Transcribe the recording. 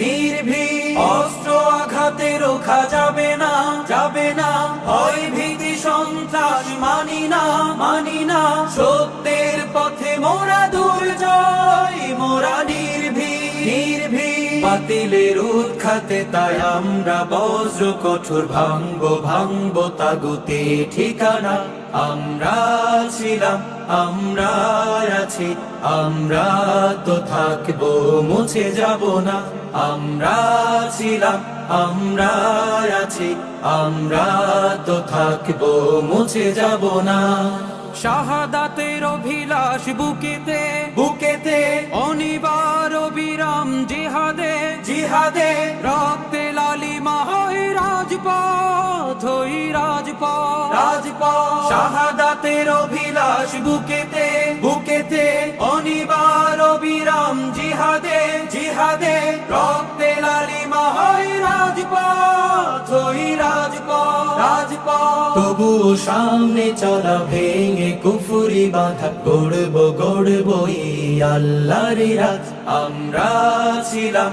নির্ভীক অস্ত্র আঘাতে রোখা যাবে না যাবে না। ভীতি সন্ত্রাস মানি না মানি না। সত্যের পথে মোরা দুর্জয়, মোরা বাতিলের উৎখাতে তাই আমরা বজ্র কঠোর ভাঙবো ভাঙবো তাগুতে ঠিকানা। আমরা ছিলাম, আমরা আছি আমরা তো থাকব মুছে যাব না। আমরা ছিলাম আমরা আছি আমরা তো থাকব মুছে যাব না। শাহাদাতের অভিলাষ বুকেতে বুকেতে অনিবার অবিরাম জিহাদে জিহাদে রক্তে লালিমা হয় রাজপথ হই রাজপথ রাজপথ। শাহাদাতের অভিলাষ বুকেতে বুকেতে অনিবার অবিরাম জিহাদে জিহাদে রক্তে রাজপথ রাজপথ রাজপথ। তবুও সামনে চলা ভেঙে কুফুরি বাঁধা গড়ব গড়ব আল্লাহর রাত আমরা ছিলাম